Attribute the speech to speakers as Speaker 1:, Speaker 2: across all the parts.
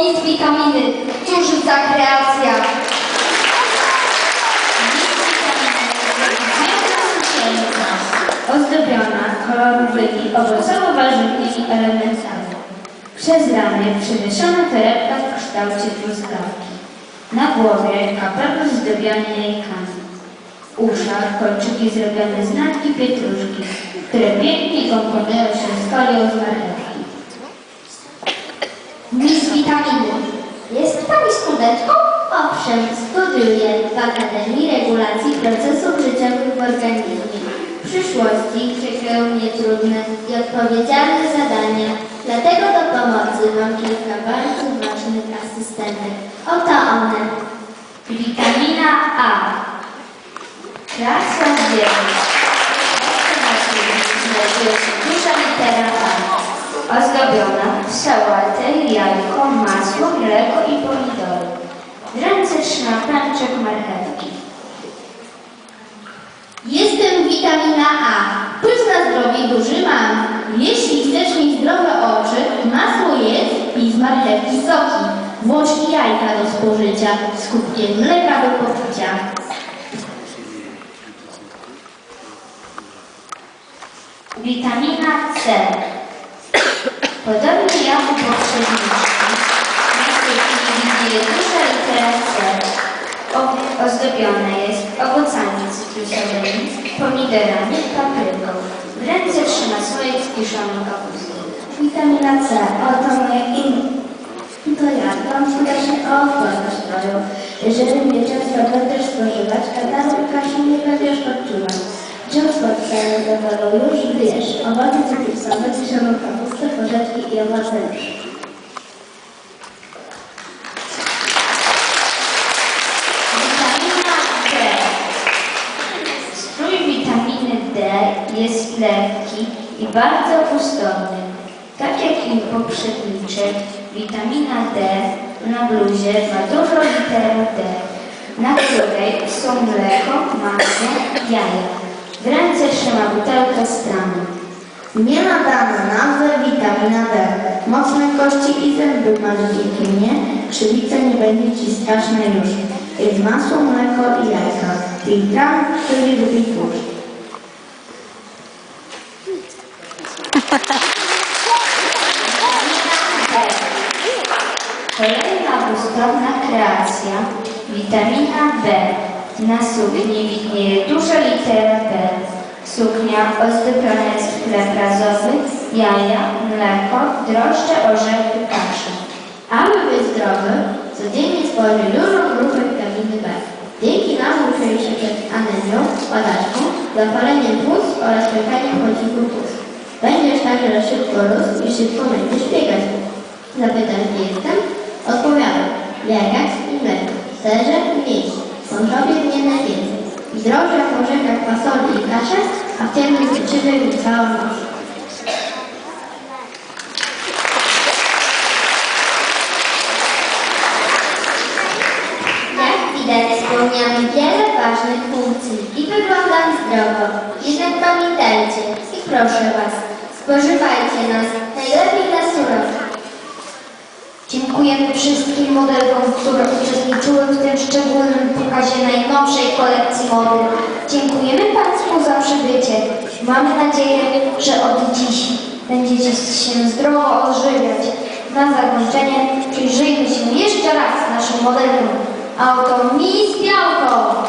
Speaker 1: Miss Witaminy. Cóż za kreacja.
Speaker 2: Ozdobiona kolorowymi owocowo-warzywnymi elementami. Przez ramię przywieszona torebka w kształcie truskawki. Na głowie kapelusz zdobiony jajkami. W uszach zrobione z natki pietruszki, które pięknie komponują się z folią z marchewki.
Speaker 1: Witaminy.
Speaker 3: Jest Pani studentką? Owszem, studiuję w Akademii Regulacji Procesów Życiowych w Organizmie. W przyszłości czekają mnie trudne i odpowiedzialne zadania, dlatego do pomocy mam kilka bardzo ważnych asystentek. Oto one.
Speaker 2: Witamina A. Kreacja zwierząt. Znajduje się duża litera. Ozdobiona sałatę, jajko, masło, mleko i pomidory. W ręce trzyma marchewki.
Speaker 3: Jestem witamina A. Wpływ na zdrowie duży mam. Jeśli chcesz mieć zdrowe oczy, masło jedz i z marchewki soki. Włącz i jajka do spożycia, z mleka do popicia.
Speaker 2: Witamina C. Podobnie jak u poprzedniczki, następnie duża litera C. O- Ozdobione jest owocami cytrusowymi, pomidorami, papryką. W ręce trzyma słoik z kiszoną kapustą.
Speaker 3: Witamina C. Oto moje imię. To ja dbam skutecznie o odporność stroju. Jeżeli mnie często będziesz spożywać, kadłubka się nie będziesz odczuwać. Wciąż podstaję do tego już wiesz. Owoce cytrusowe, kiszoną kapustę, i.
Speaker 2: Witamina D. Strój witaminy D jest lekki i bardzo ustąpny. Tak jak i poprzedniczek, witamina D na bluzie ma dużą literę D, na której są mleko, masło, jaja. W ręce trzyma butelkę z.
Speaker 3: Nie nadano nazwę witamina D. Mocne kości i zęby masz dzięki mnie. Krzywica nie będzie ci straszna już. Jest masło, mleko i jajka. I tam, który lubi tłuszcz.
Speaker 2: Kolejna gustowna kreacja, witamina B. Na sukni widnieje duża litera B. Suknia ozdobiona jest w chleb razowy, jaja, mleko, drożdże, orzechy, kasze.
Speaker 3: Aby być zdrowy, codziennie spożyj dużą grupę witaminy B. Dzięki nam ruszaj się przed anemią, padaczką, zapaleniem płuc oraz pękaniem chodzików płuc. Będziesz także szybko rósł i szybko będziesz biegać. Zapytasz, gdzie jestem? Odpowiadam. W jajkach i mleku, serze i mięsie, wątrobie mnie najwięcej. Drożdżach, orzechach, fasoli i kasze, a w pieczywie mi cała noc. Jak widać, spełniamy wiele ważnych funkcji i wyglądam zdrowo. Jednak pamiętajcie i proszę Was, spożywajcie nas najlepiej.
Speaker 1: Dziękujemy wszystkim modelkom, które uczestniczyły w tym szczególnym pokazie najnowszej kolekcji mody. Dziękujemy Państwu za przybycie. Mamy nadzieję, że od dziś będziecie się zdrowo odżywiać. Na zakończenie przyjrzyjmy się jeszcze raz naszym modelkom. A oto Miss Białko.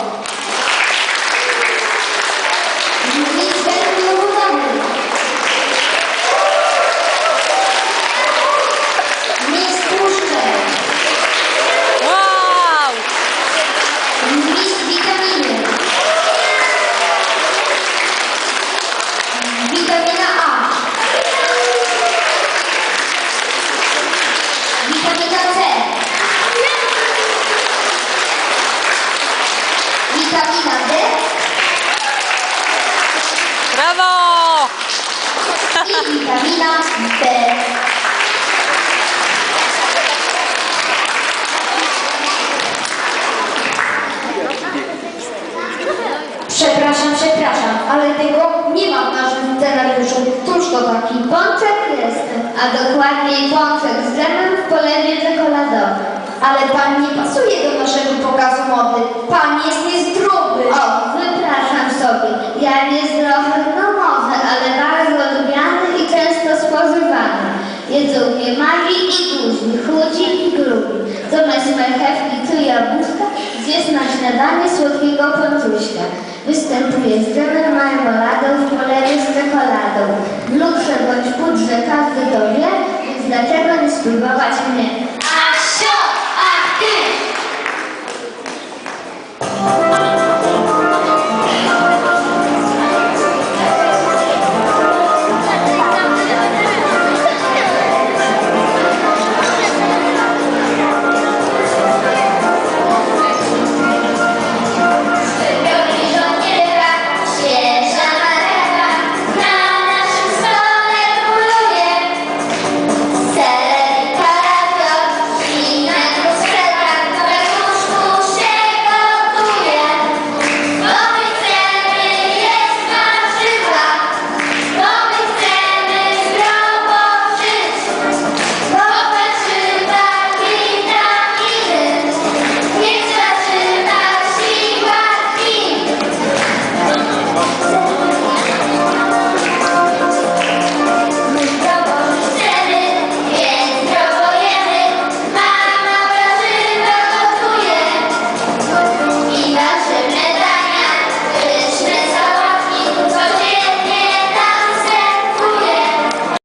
Speaker 1: Naprawdę? Brawo! I witamina
Speaker 4: B.
Speaker 1: Przepraszam, przepraszam, ale tego nie mam w naszym scenariuszu.
Speaker 3: To taki Pączek jestem, a dokładniej pączek z dżemem w polewie czekoladowym.
Speaker 1: Ale pan nie pasuje do naszego pokazu mody. Pan jest niezwykły.
Speaker 3: O, wypraszam sobie. Ja niezdrowy, no może, ale bardzo lubiany i często spożywany. Jedzą mnie mali i duzi, chudzi i grubi. Zamiast marchewki tu jabłuszka, zjedz na śniadanie słodkiego pączuśka. Występuje z dymem, marmoladą w polewie z czekoladą. Lubsze bądź budrze każdy to wie, więc dlaczego nie spróbować mnie? Asio, a ty!